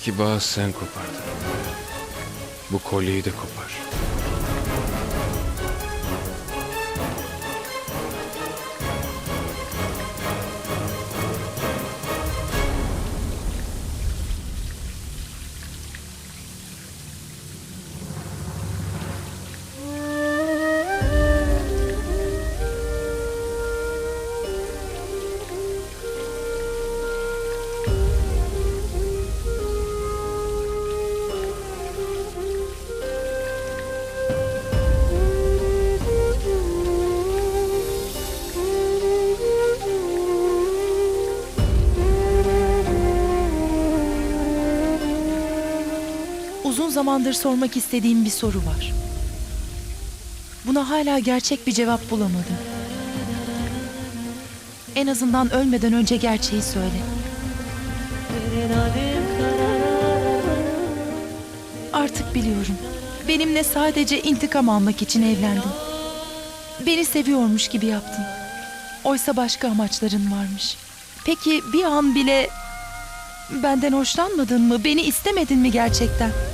Aramızdaki bağı sen kopardın. Bu kolyeyi de kopar. Zamandır sormak istediğim bir soru var. Buna hala gerçek bir cevap bulamadım. En azından ölmeden önce gerçeği söyle. Artık biliyorum. Benimle sadece intikam almak için evlendin. Beni seviyormuş gibi yaptın. Oysa başka amaçların varmış. Peki bir an bile benden hoşlanmadın mı? Beni istemedin mi gerçekten?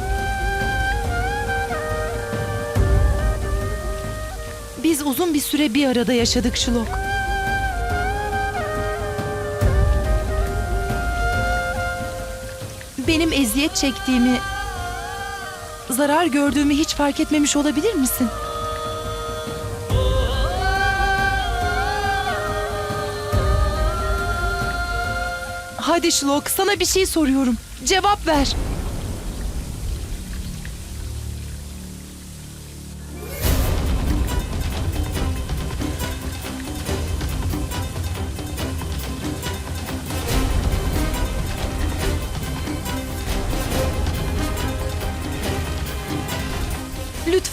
Biz uzun bir süre bir arada yaşadık Şulok. Benim eziyet çektiğimi, zarar gördüğümü hiç fark etmemiş olabilir misin? Hadi Şulok, sana bir şey soruyorum. Cevap ver.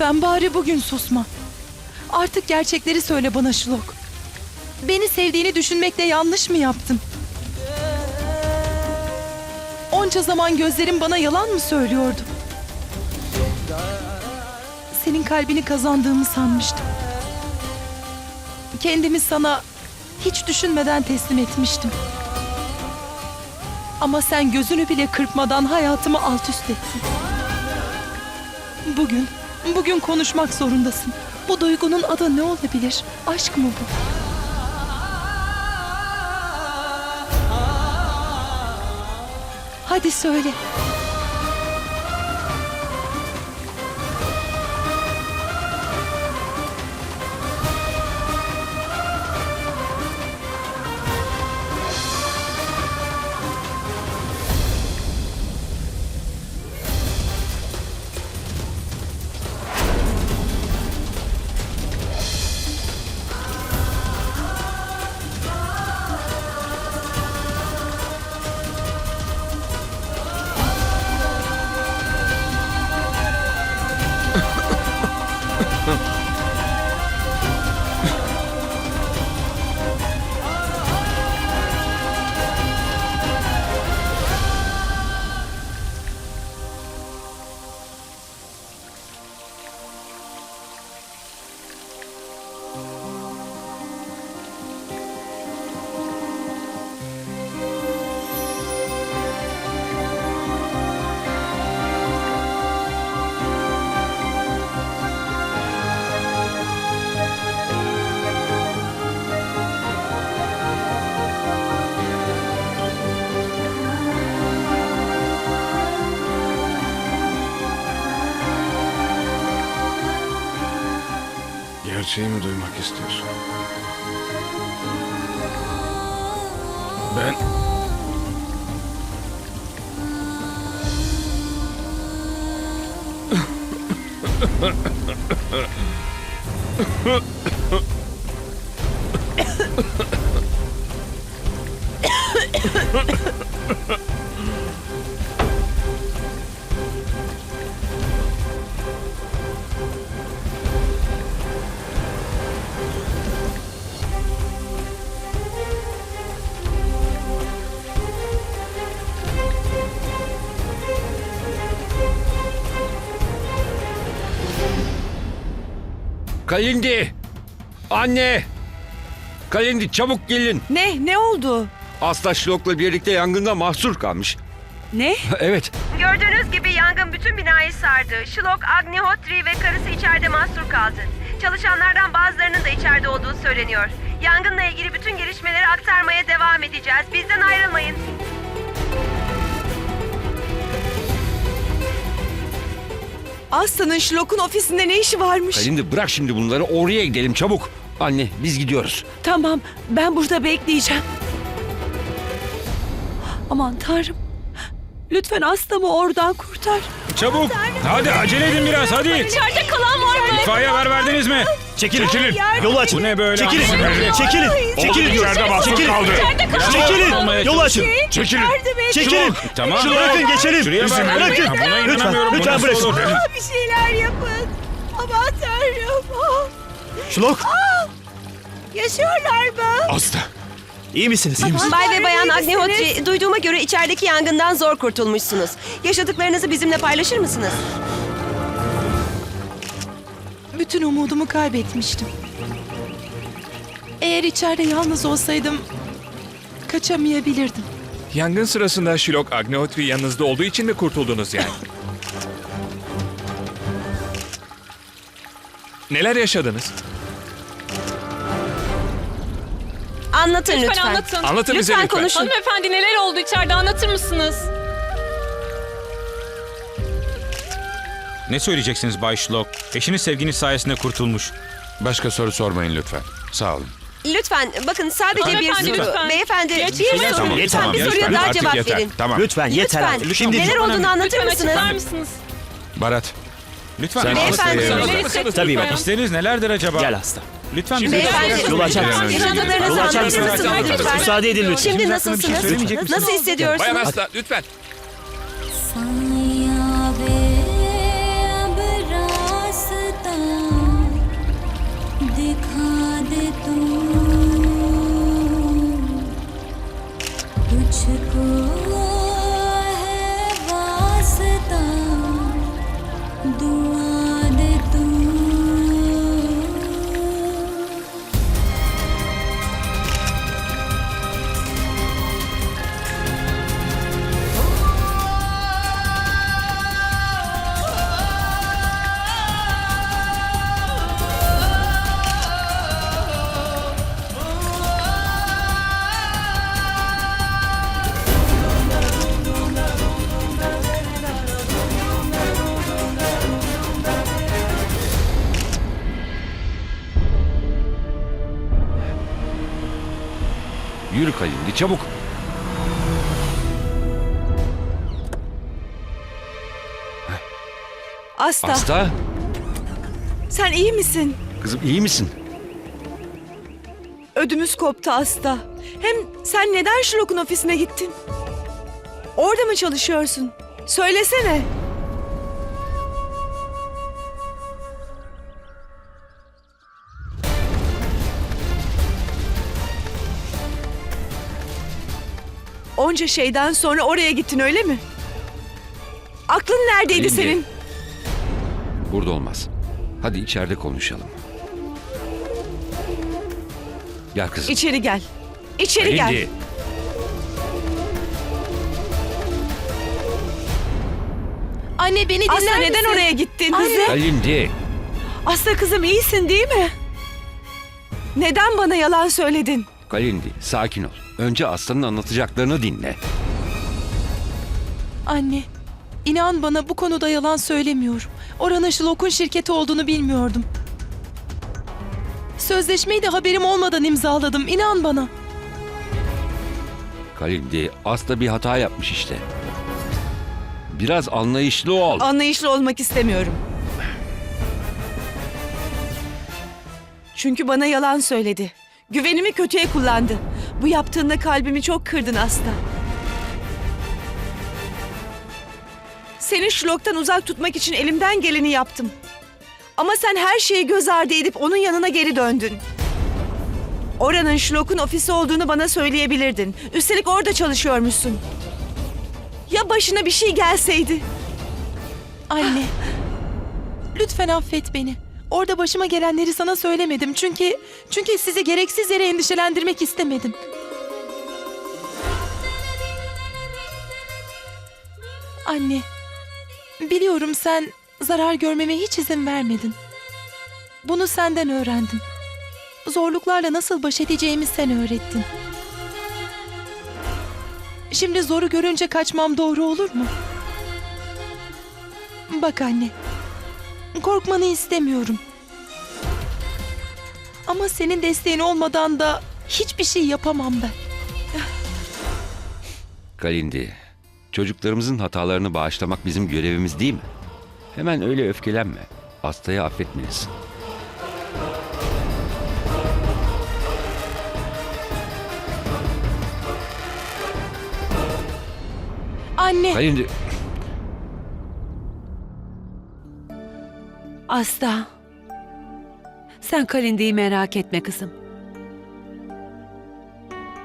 Lütfen bari bugün susma. Artık gerçekleri söyle bana Şulok. Beni sevdiğini düşünmekle yanlış mı yaptım? Onca zaman gözlerim bana yalan mı söylüyordu? Senin kalbini kazandığımı sanmıştım. Kendimi sana hiç düşünmeden teslim etmiştim. Ama sen gözünü bile kırpmadan hayatımı alt üst ettin. Bugün, bugün konuşmak zorundasın. Bu duygunun adı ne olabilir? Aşk mı bu? Hadi söyle. Gerçeği mi duymak istiyorsun? Ben... Kalindi! Anne! Kalindi çabuk gelin. Ne? Ne oldu? Asta Şlok'la birlikte yangında mahsur kalmış. Ne? Evet. Gördüğünüz gibi yangın bütün binayı sardı. Şilok, Agnihotri ve karısı içeride mahsur kaldı. Çalışanlardan bazılarının da içeride olduğu söyleniyor. Yangınla ilgili bütün gelişmeleri aktarmaya devam edeceğiz. Bizden ayrılmayın. Aslan'ın Şlok'un ofisinde ne işi varmış? Kalindi bırak şimdi bunları oraya gidelim çabuk. Anne biz gidiyoruz. Tamam, ben burada bekleyeceğim. Aman tanrım. Lütfen Aslan'ı oradan kurtar. Çabuk. Hadi acele edin biraz hadi. İçeride kalan var mı? İtfaiye haber verdiniz mi? Çekilin. Çekilin. Yolu açın. Bu ne böyle? Çekilin. Çekilin. Çekilin. İçeride mahsur Çekilin. kaldı. Çekilin. Yolu açın. Çekilin. Çekilin. Tamam. Şunu bırakın geçelim. Şuraya İzin bak. bırakın. Buna Lütfen. inanamıyorum. Bu Lütfen nasıl bırakın. olur? Bir şeyler yapın. Aman tanrım. Şlok. Yaşıyorlar mı? Hasta. İyi misiniz? İyi misiniz? Bay ve Bayan? Agnihotri, duyduğuma göre içerideki yangından zor kurtulmuşsunuz. Yaşadıklarınızı bizimle paylaşır mısınız? Bütün umudumu kaybetmiştim. Eğer içeride yalnız olsaydım kaçamayabilirdim. Yangın sırasında Şilok Agnihotri yanınızda olduğu için mi kurtuldunuz yani? Neler yaşadınız? Anlatın lütfen. Lütfen anlatın. Anlatın bize lütfen. konuşun. Hanımefendi neler oldu içeride anlatır mısınız? Ne söyleyeceksiniz Bay Şlok? Eşiniz sevginiz sayesinde kurtulmuş. Başka soru sormayın lütfen. Sağ olun. Lütfen bakın sadece bir Hanımefendi, soru. lütfen. Beyefendi bir soru. Tamam, lütfen tamam, bir lütfen. soruya daha Artık cevap yeter. verin. Tamam. Lütfen yeter Lütfen. artık. Şimdi Neler olduğunu anlatır Lütfen mısınız? açıklar mısınız? Barat. Lütfen. Sen Beyefendi, hastayı söyleyin. yanına bırak. hissettiniz Tabii bak. İsteğiniz nelerdir acaba? Gel hasta. Lütfen bize Beyefendi Yolu açar mısınız? yaşadıklarınızı Yolu açar anlatır mısınız? mısınız lütfen? Müsaade edin lütfen. Şimdi hakkında bir şey nasılsınız? söylemeyecek misiniz? Nasıl hissediyorsunuz? Bayan hasta lütfen. Kalindi çabuk. Asla, Hasta. sen iyi misin? Kızım iyi misin? Ödümüz koptu Asta. Hem sen neden Şlok'un ofisine gittin? Orada mı çalışıyorsun? Söylesene. Onca şeyden sonra oraya gittin öyle mi? Aklın neredeydi Kalindi. senin? Burada olmaz. Hadi içeride konuşalım. Gel kızım. İçeri gel. İçeri gel. Kalindi. Anne beni dinler Aslı neden misin? oraya gittin? Anne. Kalindi. Aslı kızım iyisin değil mi? Neden bana yalan söyledin? Kalindi sakin ol. Önce Aslan'ın anlatacaklarını dinle. Anne, inan bana bu konuda yalan söylemiyorum. Oranın Şlok'un şirketi olduğunu bilmiyordum. Sözleşmeyi de haberim olmadan imzaladım. İnan bana. Kalindi Aslı bir hata yapmış işte. Biraz anlayışlı ol. Anlayışlı olmak istemiyorum. Çünkü bana yalan söyledi. Güvenimi kötüye kullandı. Bu yaptığında kalbimi çok kırdın Asta. Seni Şlok'tan uzak tutmak için elimden geleni yaptım. Ama sen her şeyi göz ardı edip onun yanına geri döndün. Oranın Şlok'un ofisi olduğunu bana söyleyebilirdin. Üstelik orada çalışıyormuşsun. Ya başına bir şey gelseydi? Anne. Lütfen affet beni. Orada başıma gelenleri sana söylemedim. Çünkü çünkü sizi gereksiz yere endişelendirmek istemedim. Anne, biliyorum sen zarar görmeme hiç izin vermedin. Bunu senden öğrendim. Zorluklarla nasıl baş edeceğimi sen öğrettin. Şimdi zoru görünce kaçmam doğru olur mu? Bak anne, korkmanı istemiyorum. Ama senin desteğin olmadan da hiçbir şey yapamam ben. Kalindi, çocuklarımızın hatalarını bağışlamak bizim görevimiz değil mi? Hemen öyle öfkelenme. Hastayı affetmelisin. Anne, Kalindi, Asta. Sen Kalindi'yi merak etme kızım.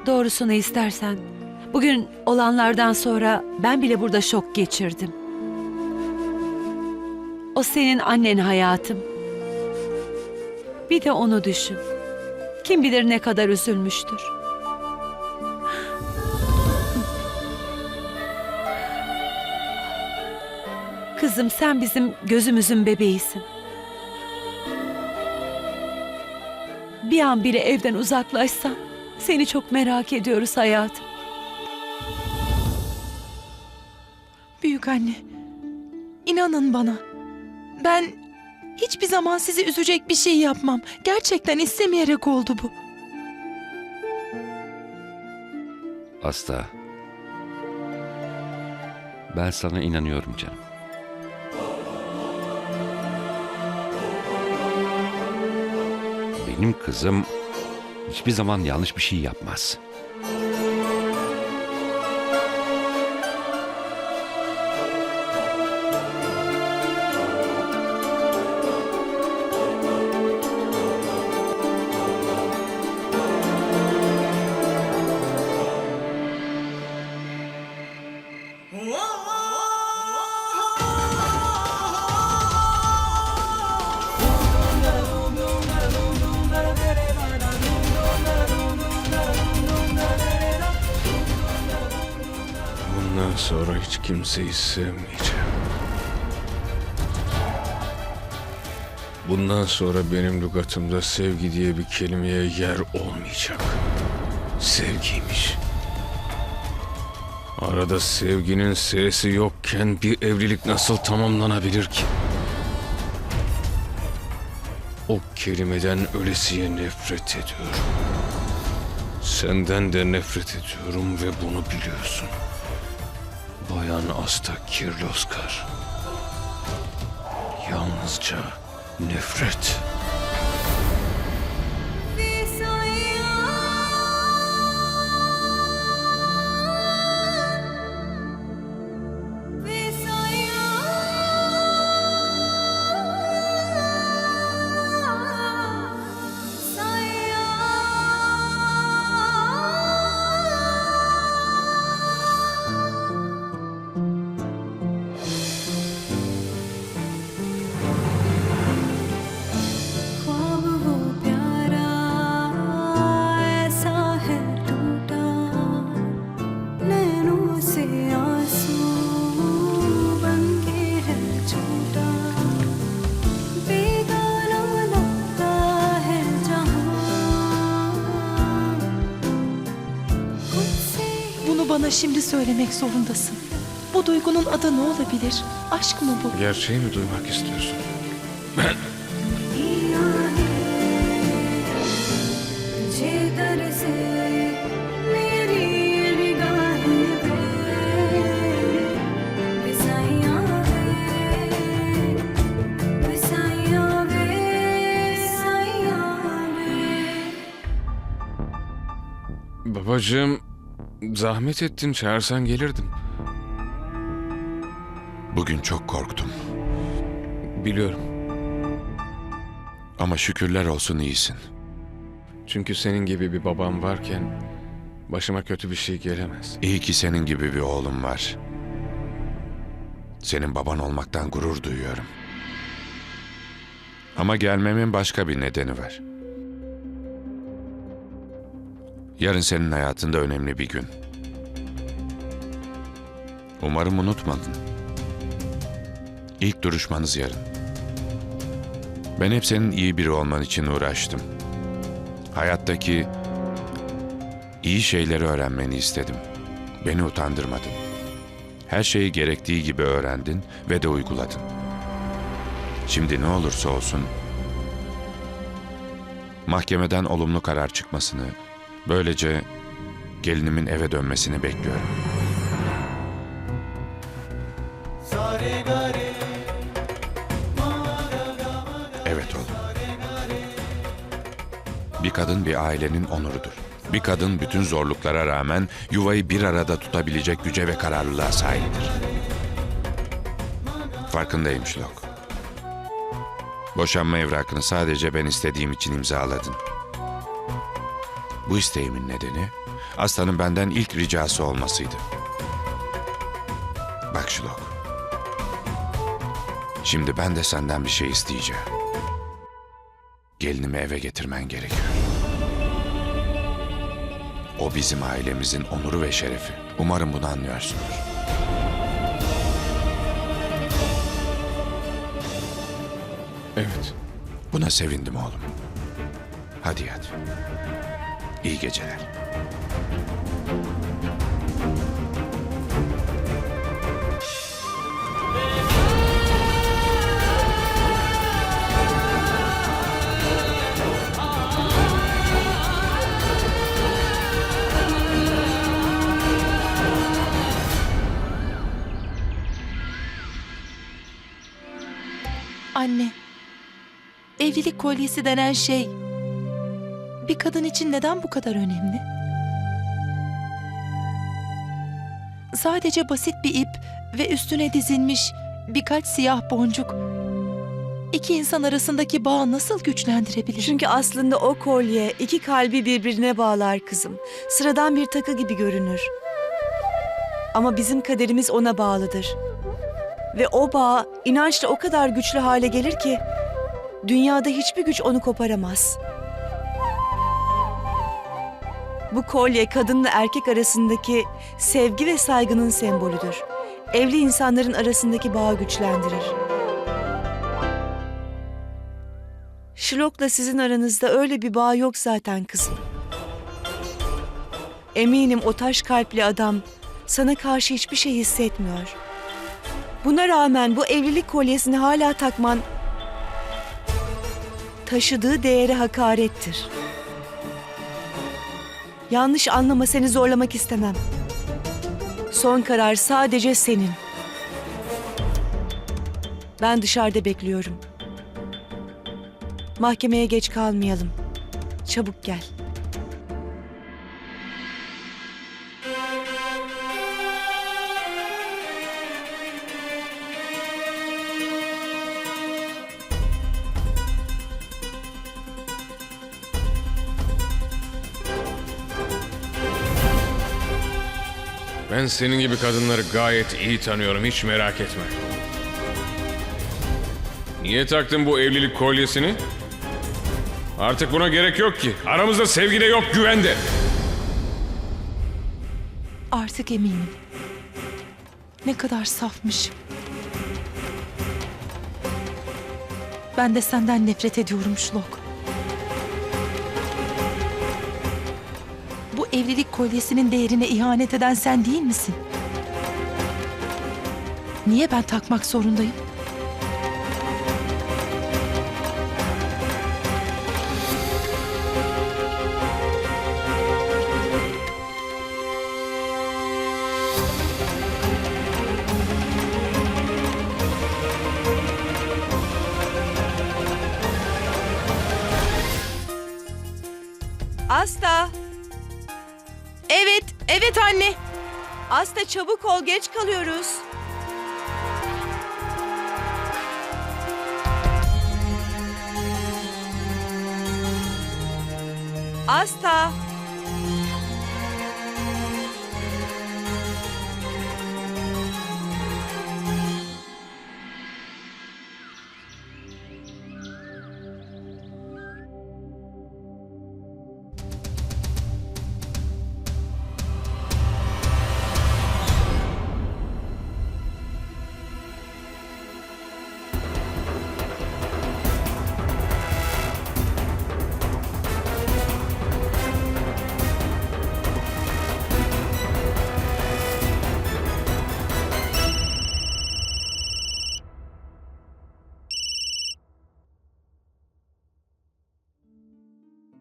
Doğrusunu istersen bugün olanlardan sonra ben bile burada şok geçirdim. O senin annen hayatım. Bir de onu düşün. Kim bilir ne kadar üzülmüştür. Kızım sen bizim gözümüzün bebeğisin. Bir an bile evden uzaklaşsan seni çok merak ediyoruz hayatım. büyük anne. İnanın bana. Ben hiçbir zaman sizi üzecek bir şey yapmam. Gerçekten istemeyerek oldu bu. Asta. Ben sana inanıyorum canım. Benim kızım hiçbir zaman yanlış bir şey yapmaz. Sonra hiç kimseyi sevmeyeceğim. Bundan sonra benim lügatımda sevgi diye bir kelimeye yer olmayacak. Sevgiymiş. Arada sevginin sesi yokken bir evlilik nasıl tamamlanabilir ki? O kelimeden ölesiye nefret ediyorum. Senden de nefret ediyorum ve bunu biliyorsun. Bayan Asta Kirloskar. Yalnızca nefret. Nefret. şimdi söylemek zorundasın. Bu duygunun adı ne olabilir? Aşk mı bu? Gerçeği mi duymak istiyorsun? Ben. Babacığım zahmet ettin çağırsan gelirdim. Bugün çok korktum. Biliyorum. Ama şükürler olsun iyisin. Çünkü senin gibi bir babam varken başıma kötü bir şey gelemez. İyi ki senin gibi bir oğlum var. Senin baban olmaktan gurur duyuyorum. Ama gelmemin başka bir nedeni var. Yarın senin hayatında önemli bir gün. Umarım unutmadın. İlk duruşmanız yarın. Ben hep senin iyi biri olman için uğraştım. Hayattaki iyi şeyleri öğrenmeni istedim. Beni utandırmadın. Her şeyi gerektiği gibi öğrendin ve de uyguladın. Şimdi ne olursa olsun mahkemeden olumlu karar çıkmasını, böylece gelinimin eve dönmesini bekliyorum. Evet oğlum. Bir kadın bir ailenin onurudur. Bir kadın bütün zorluklara rağmen yuvayı bir arada tutabilecek güce ve kararlılığa sahiptir. Farkındayım Şlok. Boşanma evrakını sadece ben istediğim için imzaladın. Bu isteğimin nedeni Aslan'ın benden ilk ricası olmasıydı. Bak Şlok. Şimdi ben de senden bir şey isteyeceğim. Gelinimi eve getirmen gerekiyor. O bizim ailemizin onuru ve şerefi. Umarım bunu anlıyorsundur. Evet. Buna sevindim oğlum. Hadi yat. İyi geceler. Anne, evlilik kolyesi denen şey bir kadın için neden bu kadar önemli? Sadece basit bir ip ve üstüne dizilmiş birkaç siyah boncuk iki insan arasındaki bağı nasıl güçlendirebilir? Çünkü aslında o kolye iki kalbi birbirine bağlar kızım. Sıradan bir takı gibi görünür. Ama bizim kaderimiz ona bağlıdır. Ve o bağ inançla o kadar güçlü hale gelir ki dünyada hiçbir güç onu koparamaz. Bu kolye kadınla erkek arasındaki sevgi ve saygının sembolüdür. Evli insanların arasındaki bağı güçlendirir. Şilok'la sizin aranızda öyle bir bağ yok zaten kızım. Eminim o taş kalpli adam sana karşı hiçbir şey hissetmiyor. Buna rağmen bu evlilik kolyesini hala takman taşıdığı değere hakarettir. Yanlış anlama seni zorlamak istemem. Son karar sadece senin. Ben dışarıda bekliyorum. Mahkemeye geç kalmayalım. Çabuk gel. Ben senin gibi kadınları gayet iyi tanıyorum hiç merak etme. Niye taktın bu evlilik kolyesini? Artık buna gerek yok ki. Aramızda sevgi de yok, güven de. Artık eminim. Ne kadar safmışım. Ben de senden nefret ediyorum Şlok. Evlilik kolyesinin değerine ihanet eden sen değil misin? Niye ben takmak zorundayım? Asta! Evet, anne. Asta çabuk ol geç kalıyoruz. Asta!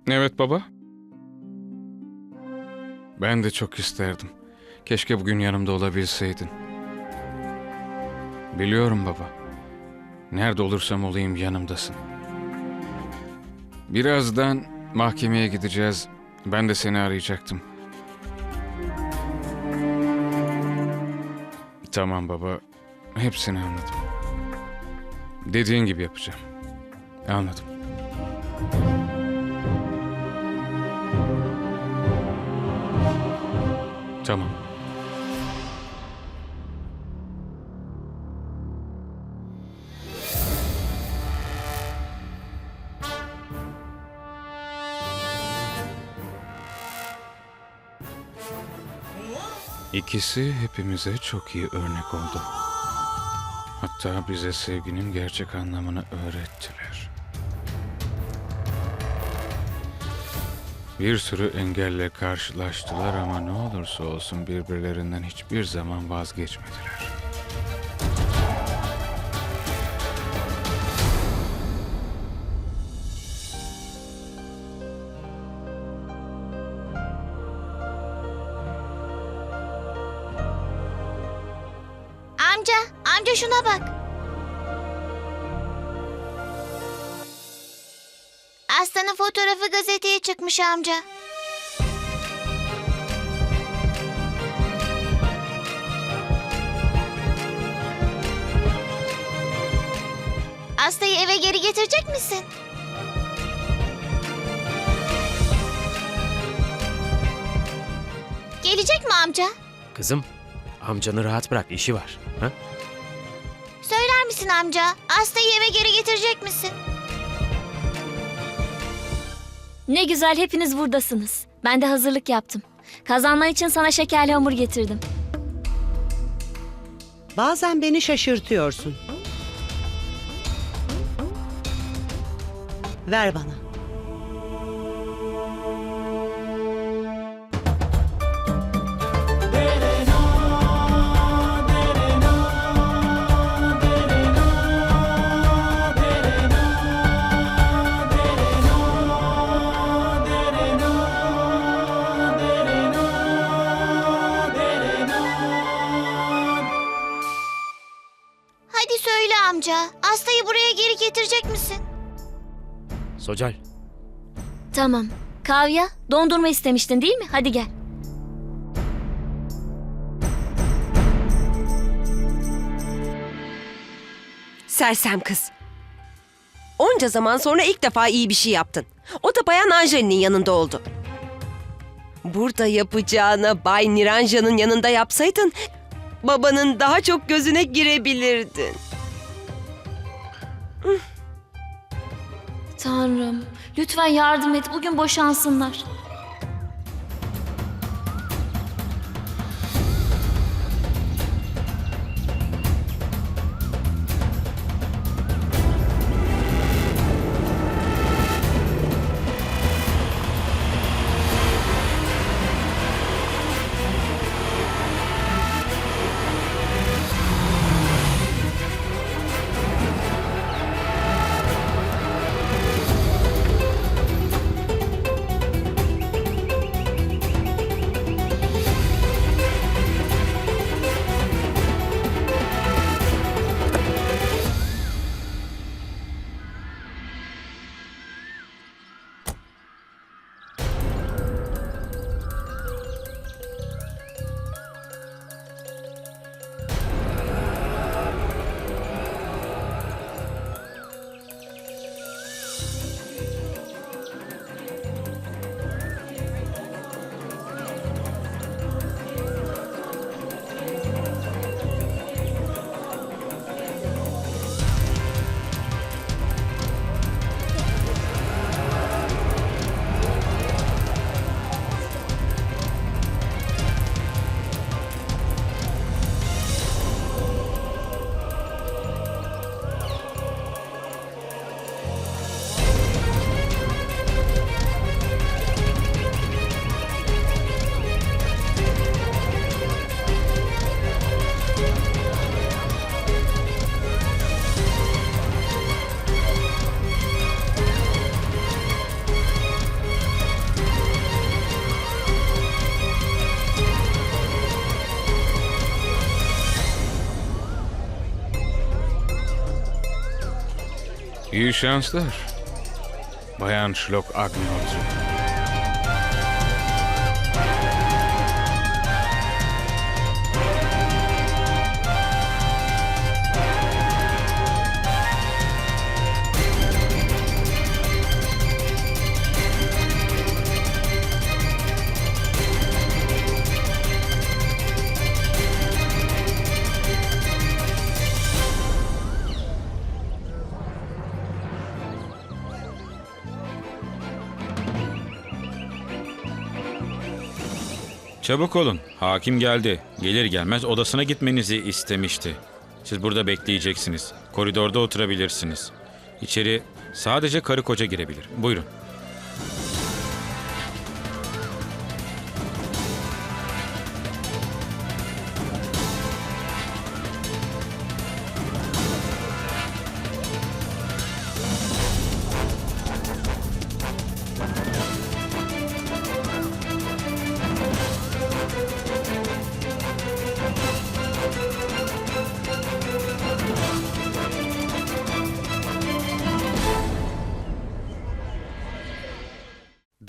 Evet baba. Ben de çok isterdim. Keşke bugün yanımda olabilseydin. Biliyorum baba. Nerede olursam olayım yanımdasın. Birazdan mahkemeye gideceğiz. Ben de seni arayacaktım. Tamam baba. Hepsini anladım. Dediğin gibi yapacağım. Anladım. Tamam. İkisi hepimize çok iyi örnek oldu. Hatta bize sevginin gerçek anlamını öğrettiler. Bir sürü engelle karşılaştılar ama ne olursa olsun birbirlerinden hiçbir zaman vazgeçmediler. Aslanın fotoğrafı gazeteye çıkmış amca. Aslı'yı eve geri getirecek misin? Gelecek mi amca? Kızım, amcanı rahat bırak, işi var. Ha? Söyler misin amca? Aslı'yı eve geri getirecek misin? Ne güzel hepiniz buradasınız. Ben de hazırlık yaptım. Kazanman için sana şekerli hamur getirdim. Bazen beni şaşırtıyorsun. Ver bana. Socal, Tamam. Kavya, dondurma istemiştin değil mi? Hadi gel. Sersem kız. Onca zaman sonra ilk defa iyi bir şey yaptın. O da Bayan Anjeli'nin yanında oldu. Burada yapacağına Bay Niranja'nın yanında yapsaydın babanın daha çok gözüne girebilirdin. Tanrım, lütfen yardım et. Bugün boşansınlar. İyi şanslar. Bayan Shlok Agnihotri. Çabuk olun. Hakim geldi. Gelir gelmez odasına gitmenizi istemişti. Siz burada bekleyeceksiniz. Koridorda oturabilirsiniz. İçeri sadece karı koca girebilir. Buyurun.